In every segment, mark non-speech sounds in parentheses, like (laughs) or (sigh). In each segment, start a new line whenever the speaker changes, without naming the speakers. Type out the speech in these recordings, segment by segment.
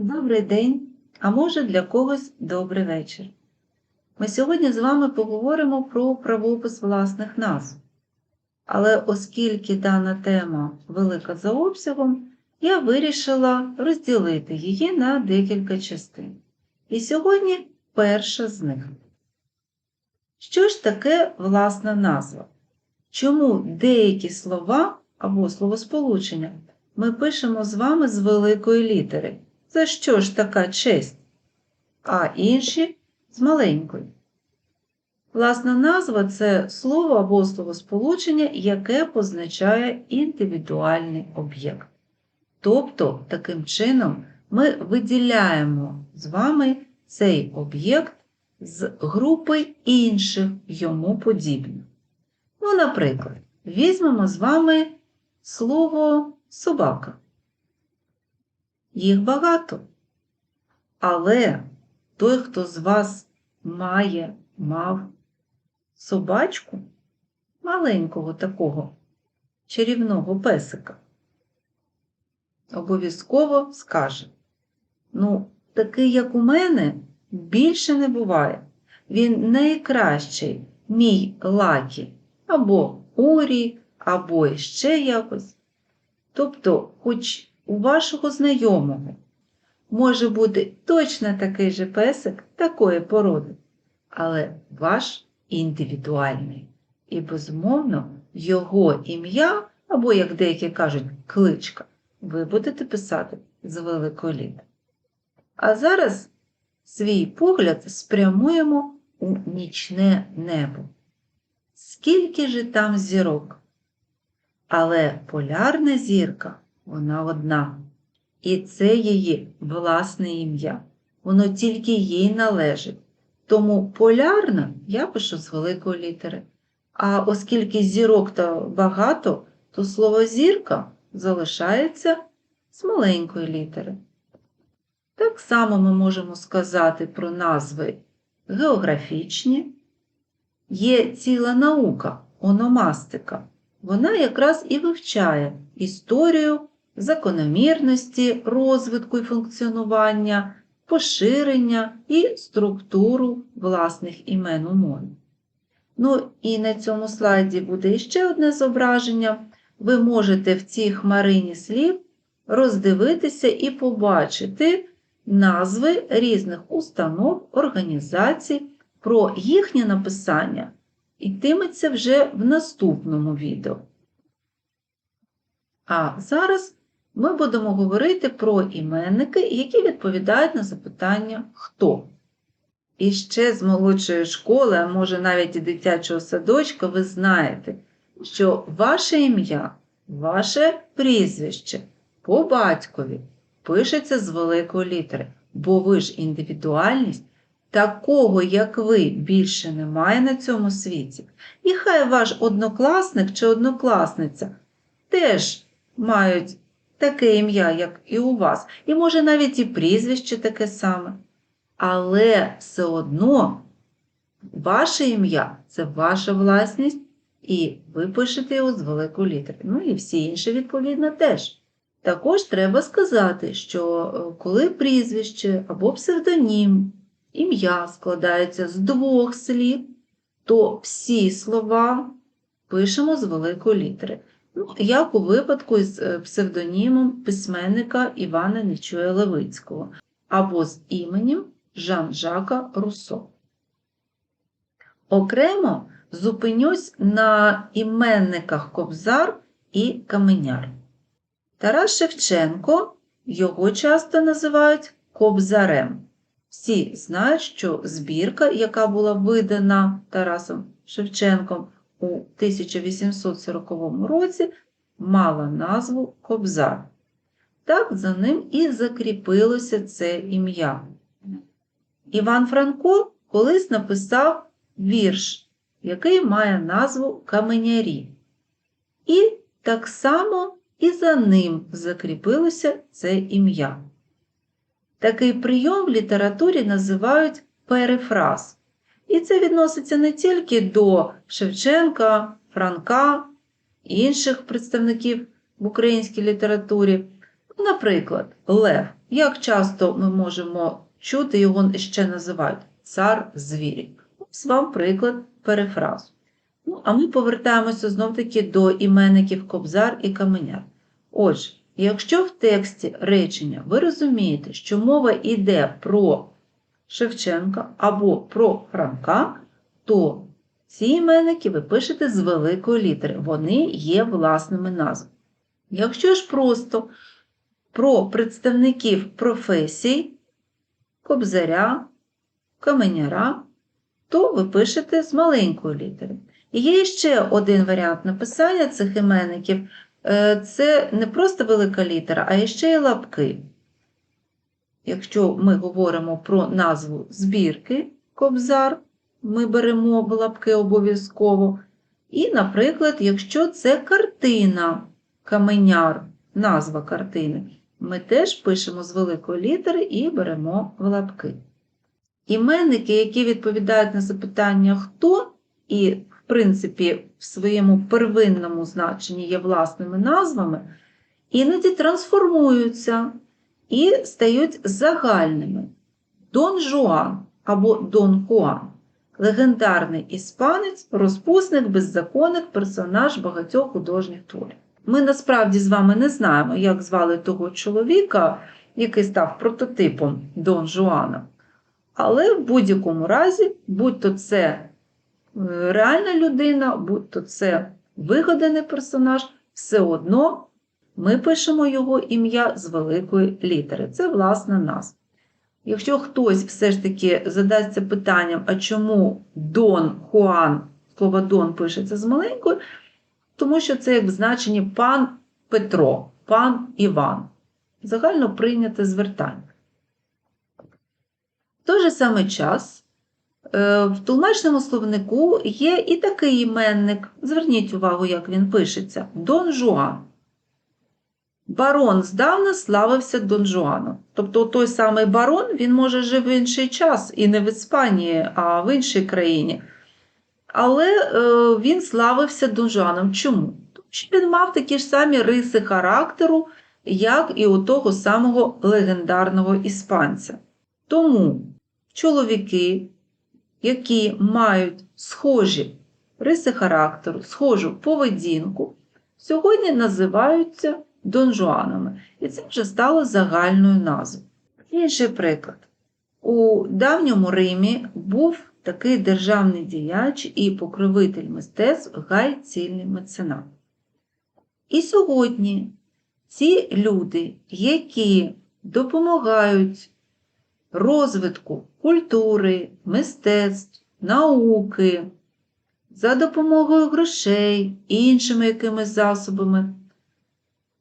Добрий день, а може для когось добрий вечір. Ми сьогодні з вами поговоримо про правопис власних назв. Але оскільки дана тема велика за обсягом, я вирішила розділити її на декілька частин. І сьогодні перша з них. Що ж таке власна назва? Чому деякі слова або словосполучення ми пишемо з вами з великої літери? За що ж така честь? А інші з маленької. Власна назва це слово або словосполучення, яке позначає індивідуальний об'єкт. Тобто, таким чином, ми виділяємо з вами цей об'єкт з групи інших йому подібних. Ну, наприклад, візьмемо з вами слово собака. Їх багато. Але той, хто з вас має, мав собачку, маленького такого чарівного песика, обов'язково скаже: Ну, такий, як у мене, більше не буває. Він найкращий, мій лакі, або орі, або ще якось. Тобто, хоч у вашого знайомого може бути точно такий же песик такої породи, але ваш індивідуальний. І, безумовно, його ім'я, або, як деякі кажуть, кличка, ви будете писати з великої літери. А зараз свій погляд спрямуємо у нічне небо. Скільки же там зірок? Але полярна зірка, вона одна. І це її власне ім'я. Воно тільки їй належить. Тому полярна я пишу з великої літери. А оскільки зірок то багато, то слово зірка залишається з маленької літери. Так само ми можемо сказати про назви географічні. Є ціла наука, ономастика. Вона якраз і вивчає історію закономірності розвитку і функціонування, поширення і структуру власних імен у. Ну і на цьому слайді буде ще одне зображення. Ви можете в цій хмарині слів роздивитися і побачити назви різних установ, організацій, про їхнє написання йтиметься вже в наступному відео. А зараз ми будемо говорити про іменники, які відповідають на запитання хто. І ще з молодшої школи, а може навіть і дитячого садочка, ви знаєте, що ваше ім'я, ваше прізвище по батькові пишеться з великої літери, бо ви ж індивідуальність. Такого, як ви, більше немає на цьому світі. І хай ваш однокласник чи однокласниця теж мають таке ім'я, як і у вас, і може навіть і прізвище таке саме. Але все одно ваше ім'я це ваша власність, і ви пишете його з великої літери. Ну і всі інші, відповідно, теж. Також треба сказати, що е, коли прізвище або псевдонім, ім'я складаються з двох слів, то всі слова пишемо з великої літери. Як у випадку з е, псевдонімом письменника Івана Нечуя Левицького або з іменем Жан-Жака Руссо. Окремо зупинюсь на іменниках Кобзар і Каменяр. Тарас Шевченко його часто називають Кобзарем. Всі знають, що збірка, яка була видана Тарасом Шевченком у 1840 році, мала назву Кобзар. Так за ним і закріпилося це ім'я. Іван Франко колись написав вірш, який має назву Каменярі. І так само і за ним закріпилося це ім'я. Такий прийом в літературі називають перефраз. І це відноситься не тільки до Шевченка, Франка, інших представників в українській літературі. Наприклад, лев. Як часто ми можемо чути, його ще називають цар звірів. Ось вам приклад перефразу. Ну, а ми повертаємося знов-таки до іменників Кобзар і Каменяр. Отже, якщо в тексті речення ви розумієте, що мова йде про Шевченка або про Франка, то ці іменники ви пишете з великої літери, вони є власними назвами. Якщо ж просто про представників професій, кобзаря, каменяра, то ви пишете з маленької літери. І є ще один варіант написання цих іменників. Е, Це не просто велика літера, а ще й лапки. Якщо ми говоримо про назву збірки кобзар, ми беремо в лапки обов'язково. І, наприклад, якщо це картина каменяр, назва картини, ми теж пишемо з великої літери і беремо в лапки. Іменники, які відповідають на запитання хто, і, в принципі, в своєму первинному значенні є власними назвами, іноді трансформуються і стають загальними. Дон Жуан або Дон Хуан легендарний іспанець, розпусник, беззаконник, персонаж багатьох художніх творів. Ми насправді з вами не знаємо, як звали того чоловіка, який став прототипом Дон Жуана. Але в будь-якому разі, будь-то це е, реальна людина, будь-то це вигаданий персонаж, все одно ми пишемо його ім'я з великої літери. Це власна назва. Якщо хтось все ж таки задасться питанням, а чому Дон Хуан, слово Дон пишеться з маленькою, тому що це як в значенні пан Петро, пан Іван. Загально прийняте звертання. В той же самий час е, в тлумачному словнику є і такий іменник. Зверніть увагу, як він пишеться: Дон Жуан. Барон здавна славився Дон Жуаном. Тобто той самий барон він може жив в інший час і не в Іспанії, а в іншій країні. Але е, він славився Дон Жуаном. Чому? Тому що він мав такі ж самі риси характеру, як і у того самого легендарного іспанця. Тому чоловіки, які мають схожі риси характеру, схожу поведінку, сьогодні називаються донжуанами, і це вже стало загальною назвою. Інший приклад. У давньому Римі був такий державний діяч і покровитель мистецтв Гай Цільний меценат. І сьогодні ці люди, які допомагають розвитку культури, мистецтв, науки, за допомогою грошей і іншими якимись засобами,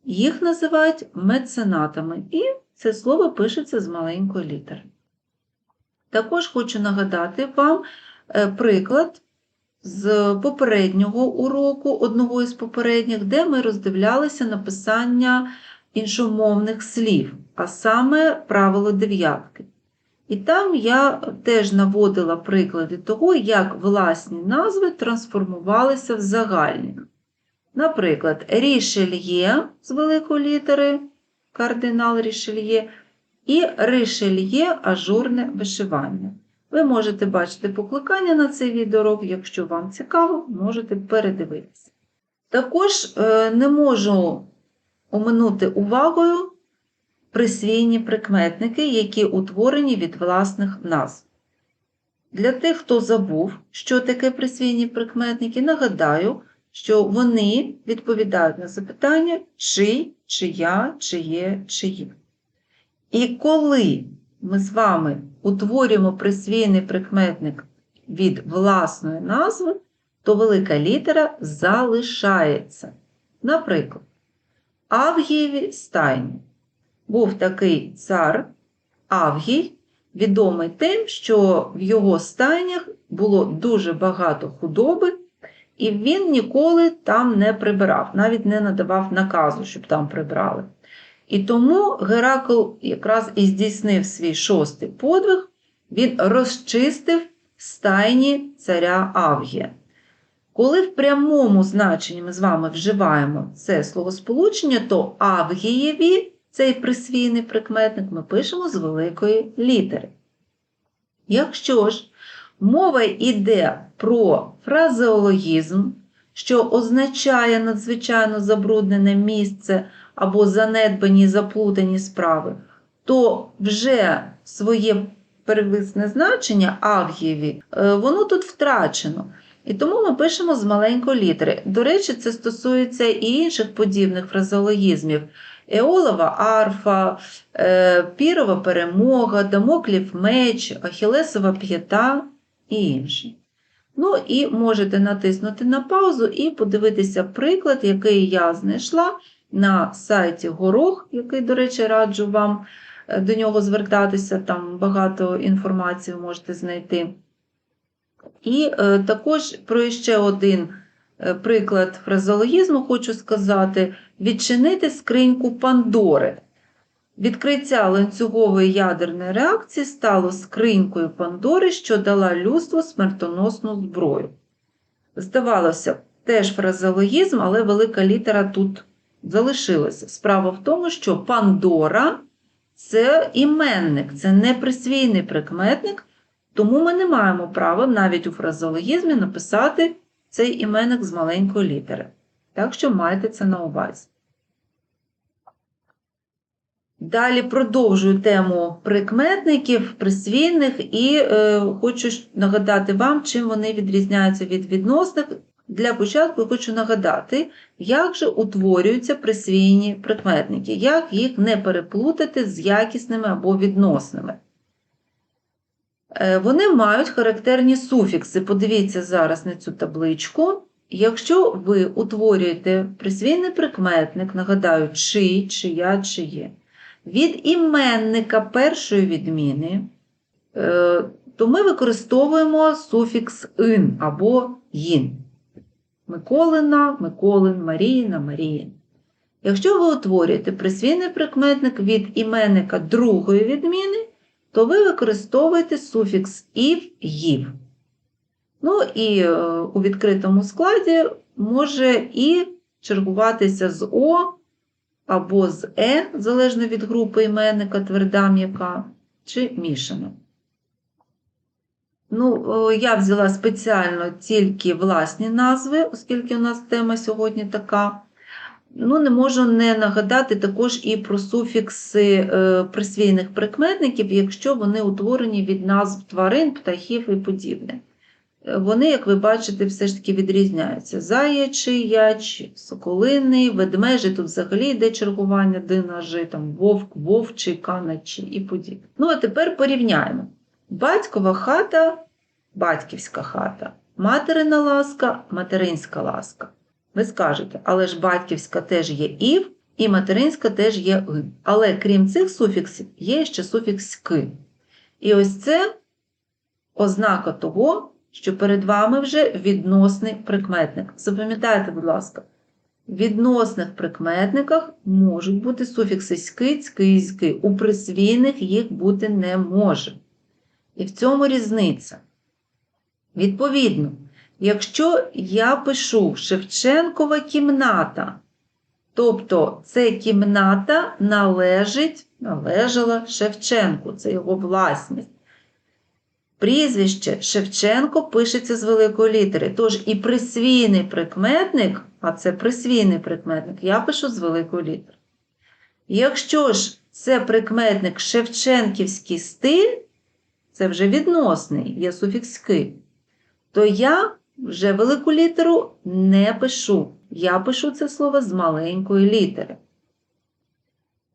їх називають меценатами, і це слово пишеться з маленької літери. Також хочу нагадати вам е, приклад з попереднього уроку, одного із попередніх, де ми роздивлялися написання іншомовних слів, а саме правило дев'ятки. І там я теж наводила приклади того, як власні назви трансформувалися в загальні. Наприклад, рішельє з великої літери, кардинал рішельє, і ришельє ажурне вишивання. Ви можете бачити покликання на цей відеоурок, якщо вам цікаво, можете передивитися. Також е, не можу оминути увагою присвійні прикметники, які утворені від власних назв. Для тих, хто забув, що таке присвійні прикметники, нагадаю, що вони відповідають на запитання чий, чия, чиє, чиї. І коли ми з вами утворюємо присвійний прикметник від власної назви, то велика літера залишається. Наприклад, Авгієві стайні. Був такий цар Авгій, відомий тим, що в його стайнях було дуже багато худоби, і він ніколи там не прибирав, навіть не надавав наказу, щоб там прибрали. І тому Геракл якраз і здійснив свій шостий подвиг, він розчистив стайні царя Авгія. Коли в прямому значенні ми з вами вживаємо це словосполучення, то Авгієві цей присвійний прикметник ми пишемо з великої літери. Якщо ж мова йде про фразеологізм, що означає надзвичайно забруднене місце або занедбані заплутані справи, то вже своє первисне значення авгієві, е, воно тут втрачено. І тому ми пишемо з маленької літери. До речі, це стосується і інших подібних фразеологізмів. Еолова арфа, е, пірова перемога, дамоклів меч, ахілесова п'ята і інші. Ну і можете натиснути на паузу і подивитися приклад, який я знайшла на сайті Горох, який, до речі, раджу вам е, до нього звертатися, там багато інформації можете знайти. І е, також про ще один е, приклад фразеологізму хочу сказати: відчинити скриньку Пандори. Відкриття ланцюгової ядерної реакції стало скринькою Пандори, що дала людству смертоносну зброю. Здавалося, теж фразеологізм, але велика літера тут залишилася. Справа в тому, що Пандора це іменник, це не присвійний прикметник, тому ми не маємо права навіть у фразеологізмі написати цей іменник з маленької літери. Так що майте це на увазі. Далі продовжую тему прикметників, присвійних, і е, хочу нагадати вам, чим вони відрізняються від відносних. Для початку хочу нагадати, як же утворюються присвійні прикметники, як їх не переплутати з якісними або відносними. Е, вони мають характерні суфікси. Подивіться зараз на цю табличку. Якщо ви утворюєте присвійний прикметник, нагадаю, чий, чия, чиє, від іменника першої відміни, е, то ми використовуємо суфікс ин або їн. Миколина, Миколин, Маріїна, Маріїн. Якщо ви утворюєте присвійний прикметник від іменника другої відміни, то ви використовуєте суфікс ів, їв. Ну і е, у відкритому складі може і чергуватися з О або з Е, залежно від групи іменника, тверда м'яка, чи мішана. Ну, Я взяла спеціально тільки власні назви, оскільки у нас тема сьогодні така. Ну, Не можу не нагадати також і про суфікси е, присвійних прикметників, якщо вони утворені від назв тварин, птахів і подібне. Вони, як ви бачите, все ж таки відрізняються. Заячий, яч, соколиний, ведмежий, тут взагалі йде чергування динажи, там вовк, вовчий, каначі і подібне. Ну, а тепер порівняємо. Батькова хата батьківська хата, материна ласка, материнська ласка. Ви скажете, але ж батьківська теж є ів, і материнська теж є ин. Але крім цих суфіксів, є ще суфікс ки. І ось це ознака того, що перед вами вже відносний прикметник. Запам'ятайте, будь ласка, в відносних прикметниках можуть бути суфікси ськи, цьки, зьки. У присвійних їх бути не може. І в цьому різниця. Відповідно, якщо я пишу Шевченкова кімната, тобто це кімната належить, належала Шевченку, це його власність. Прізвище Шевченко пишеться з великої літери. Тож і присвійний прикметник, а це присвійний прикметник, я пишу з великої літери. Якщо ж це прикметник Шевченківський стиль, це вже відносний, є суфікс то я вже велику літеру не пишу. Я пишу це слово з маленької літери.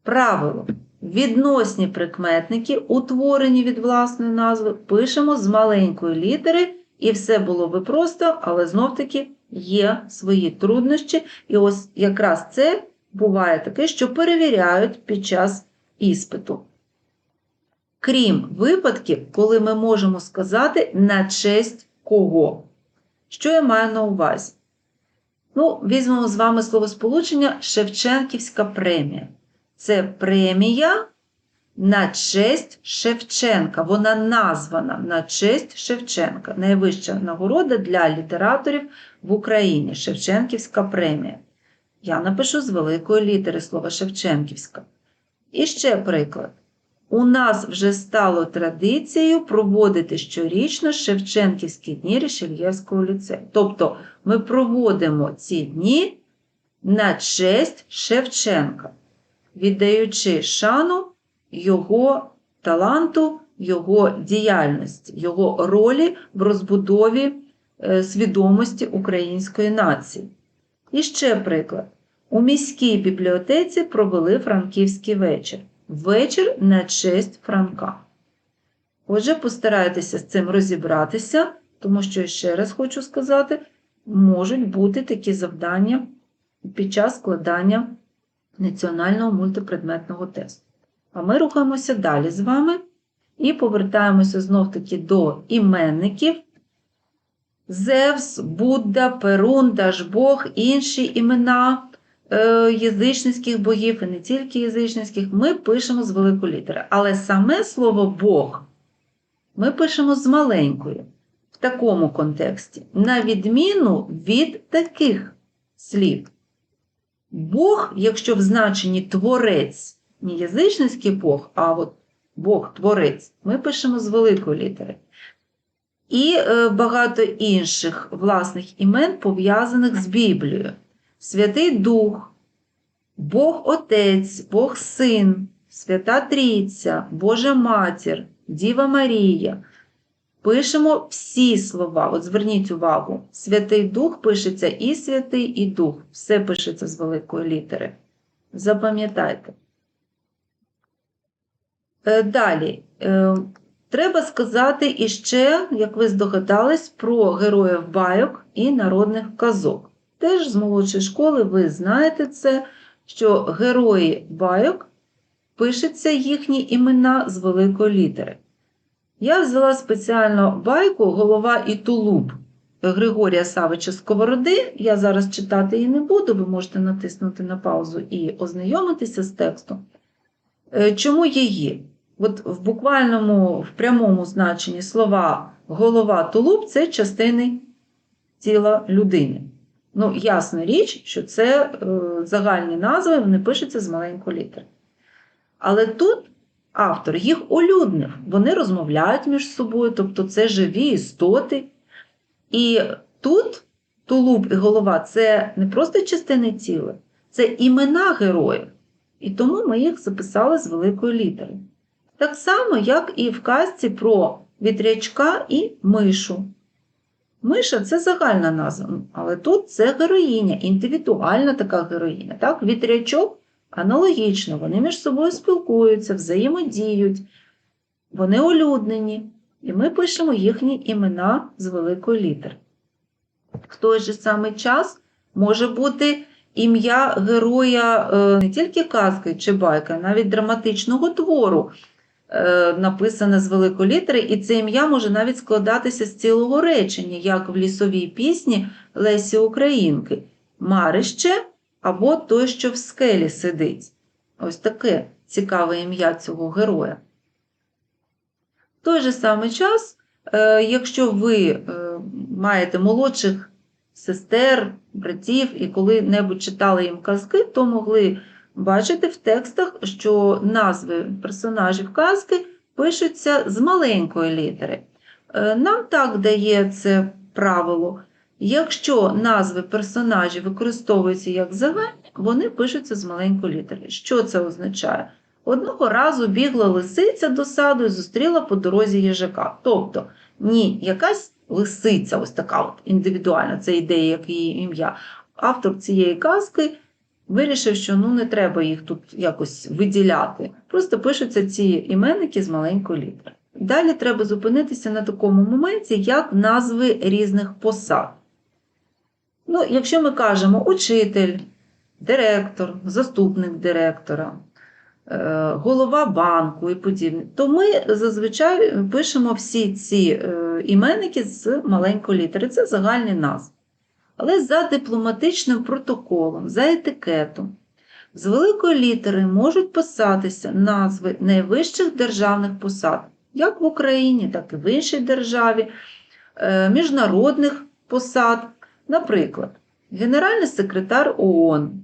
Правило. Відносні прикметники, утворені від власної назви, пишемо з маленької літери, і все було би просто, але знов-таки є свої труднощі. І ось якраз це буває таке, що перевіряють під час іспиту крім випадків, коли ми можемо сказати на честь кого. Що я маю на увазі? Ну, Візьмемо з вами словосполучення Шевченківська премія. Це премія на честь Шевченка. Вона названа на честь Шевченка. Найвища нагорода для літераторів в Україні Шевченківська премія. Я напишу з великої літери слова Шевченківська. І ще приклад. У нас вже стало традицією проводити щорічно Шевченківські дні Рішельєвського ліцею. Тобто ми проводимо ці дні на честь Шевченка, віддаючи шану його таланту, його діяльності, його ролі в розбудові е, свідомості української нації. І ще приклад. У міській бібліотеці провели франківський вечір. Вечір на честь Франка. Отже, постарайтеся з цим розібратися, тому що, ще раз хочу сказати, можуть бути такі завдання під час складання національного мультипредметного тесту. А ми рухаємося далі з вами і повертаємося знов-таки до іменників. Зевс, Будда, Перун, Дажбог, інші імена е, язичницьких богів, і не тільки язичницьких, ми пишемо з великої літери. Але саме слово Бог ми пишемо з маленької в такому контексті, на відміну від таких слів. Бог, якщо в значенні творець, не язичницький Бог, а от Бог-творець, ми пишемо з великої літери. І е, багато інших власних імен пов'язаних з Біблією. Святий Дух, Бог Отець, Бог Син, Свята Трійця, Божа Матір, Діва Марія. Пишемо всі слова. От зверніть увагу, Святий Дух пишеться і святий, і дух. Все пишеться з великої літери. Запам'ятайте. Е, Далі. Е, Треба сказати іще, як ви здогадались, про героїв байок і народних казок. Теж з молодшої школи ви знаєте це, що герої байок пишуться їхні імена з великої літери. Я взяла спеціально байку Голова і тулуб Григорія Савича Сковороди. Я зараз читати її не буду, ви можете натиснути на паузу і ознайомитися з текстом. Е, Чому її? От в буквальному, в прямому значенні слова голова тулуб це частини тіла людини. Ну, ясна річ, що це е, загальні назви, вони пишуться з маленької літери. Але тут автор їх улюднив, вони розмовляють між собою, тобто це живі істоти. І тут тулуб і голова це не просто частини тіла, це імена героїв. І тому ми їх записали з великої літери. Так само, як і в казці про вітрячка і мишу. Миша це загальна назва, але тут це героїня, індивідуальна така героїня. Так? Вітрячок аналогічно, вони між собою спілкуються, взаємодіють, вони улюднені, і ми пишемо їхні імена з великої літери. В той же самий час може бути ім'я героя е, не тільки казки чи байки, а навіть драматичного твору. Е, написане з великої літери, і це ім'я може навіть складатися з цілого речення, як в лісовій пісні Лесі Українки. Марище або той, що в скелі сидить. Ось таке цікаве ім'я цього героя. В той же самий час, е, якщо ви е, маєте молодших сестер, братів і коли-небудь читали їм казки, то могли бачите в текстах, що назви персонажів казки пишуться з маленької літери. Е, нам так дає це правило. Якщо назви персонажів використовуються як загальні, вони пишуться з маленької літери. Що це означає? Одного разу бігла лисиця до саду і зустріла по дорозі їжака. Тобто, ні, якась лисиця, ось така от індивідуальна, це ідея, як її ім'я. Автор цієї казки вирішив, що ну не треба їх тут якось виділяти. Просто пишуться ці іменники з маленької літери. Далі треба зупинитися на такому моменті, як назви різних посад. Ну, Якщо ми кажемо учитель, директор, заступник директора, е, голова банку і подібне, то ми зазвичай пишемо всі ці е, іменники з маленької літери. Це загальні назви але за дипломатичним протоколом, за етикетом. З великої літери можуть писатися назви найвищих державних посад, як в Україні, так і в іншій державі, е, міжнародних посад, наприклад, Генеральний секретар ООН,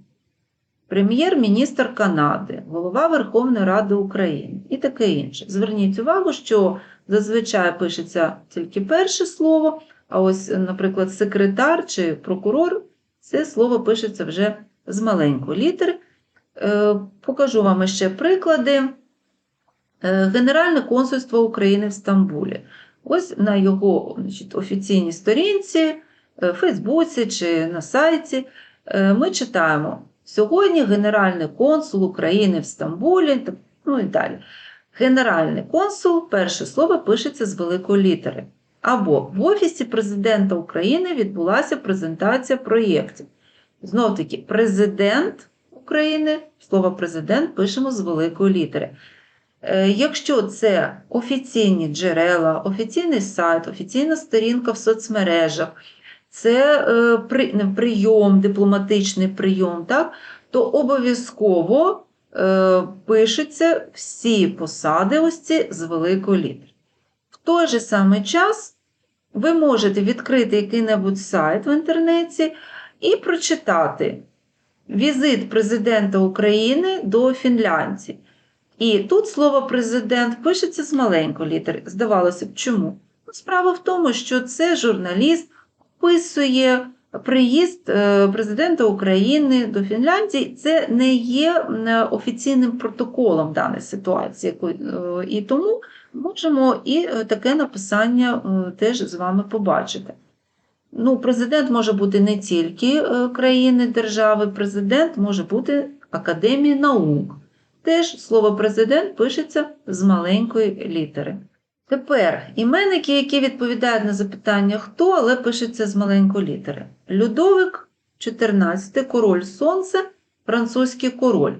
прем'єр-міністр Канади, голова Верховної Ради України і таке інше. Зверніть увагу, що зазвичай пишеться тільки перше слово, а ось, наприклад, секретар чи прокурор це слово пишеться вже з маленької літери. Е, Покажу вам ще приклади. Е, Генеральне консульство України в Стамбулі. Ось на його значить, офіційній сторінці, в Фейсбуці чи на сайті е, ми читаємо: сьогодні Генеральний консул України в Стамбулі, ну і далі. Генеральний консул, перше слово пишеться з великої літери. Або в Офісі президента України відбулася презентація проєктів. Знов таки, президент України, слово президент пишемо з великої літери. Е, Якщо це офіційні джерела, офіційний сайт, офіційна сторінка в соцмережах, це е, прийом, дипломатичний прийом, так, то обов'язково е, пишуться всі посади ось ці з великої літери. В той же самий час ви можете відкрити який-небудь сайт в інтернеті і прочитати візит президента України до Фінляндії. І тут слово президент пишеться з маленької літери. Здавалося б, чому? Ну, Справа в тому, що це журналіст описує приїзд е, президента України до Фінляндії. Це не є е, офіційним протоколом даної ситуації. е, І тому можемо і таке написання теж з вами побачити. Ну, президент може бути не тільки країни держави, президент може бути Академії наук. Теж слово президент пишеться з маленької літери. Тепер іменники, які відповідають на запитання хто, але пишеться з маленької літери. Людовик 14, король сонця, французький король.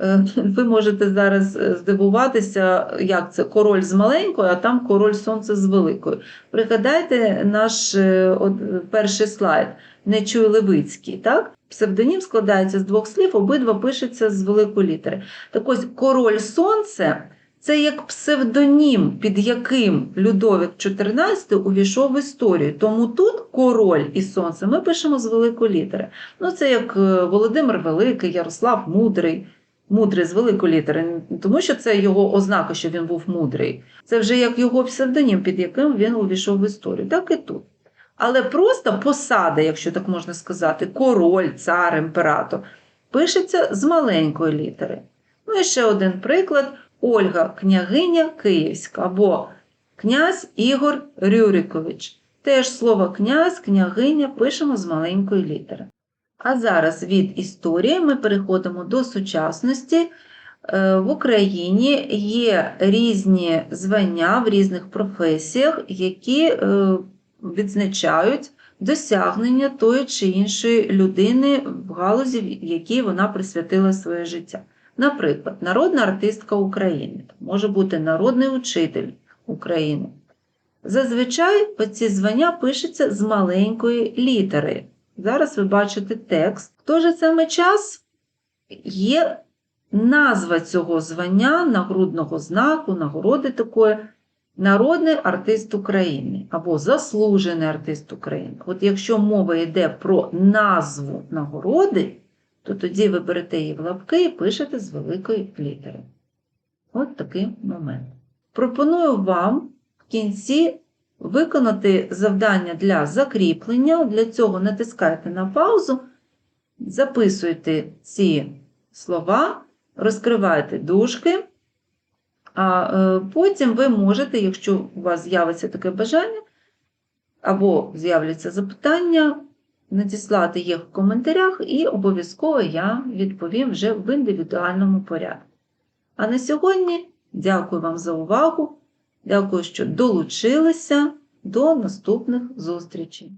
Е, (laughs) Ви можете зараз е, здивуватися, як це король з маленькою, а там король сонця з великою. Пригадайте наш е, перший слайд Нечуй Левицький. Так? Псевдонім складається з двох слів, обидва пишуться з великої літери. Так ось король сонце це як псевдонім, під яким Людовик XIV увійшов в історію. Тому тут король і сонце ми пишемо з великої літери. Ну, це як е, Володимир Великий, Ярослав Мудрий. Мудрий з великої літери, тому що це його ознака, що він був мудрий. Це вже як його псевдонім, під яким він увійшов в історію. Так і тут. Але просто посада, якщо так можна сказати, король, цар, імператор, пишеться з маленької літери. Ну і ще один приклад: Ольга княгиня Київська або князь Ігор Рюрикович. Теж слово князь, княгиня пишемо з маленької літери. А зараз від історії ми переходимо до сучасності. Е, В Україні є різні звання в різних професіях, які е, відзначають досягнення тої чи іншої людини в галузі, в якій вона присвятила своє життя. Наприклад, народна артистка України, може бути народний учитель України. Зазвичай оці звання пишуться з маленької літери. Зараз ви бачите текст. В той же самий час є назва цього звання, нагрудного знаку, нагороди такої народний артист України або заслужений артист України. От якщо мова йде про назву нагороди, то тоді ви берете її в лапки і пишете з великої літери. От такий момент. Пропоную вам в кінці виконати завдання для закріплення. Для цього натискайте на паузу, записуйте ці слова, розкривайте дужки, а е, потім ви можете, якщо у вас з'явиться таке бажання, або з'являться запитання, надіслати їх в коментарях, і обов'язково я відповім вже в індивідуальному порядку. А на сьогодні дякую вам за увагу. Дякую, що долучилися. До наступних зустрічей!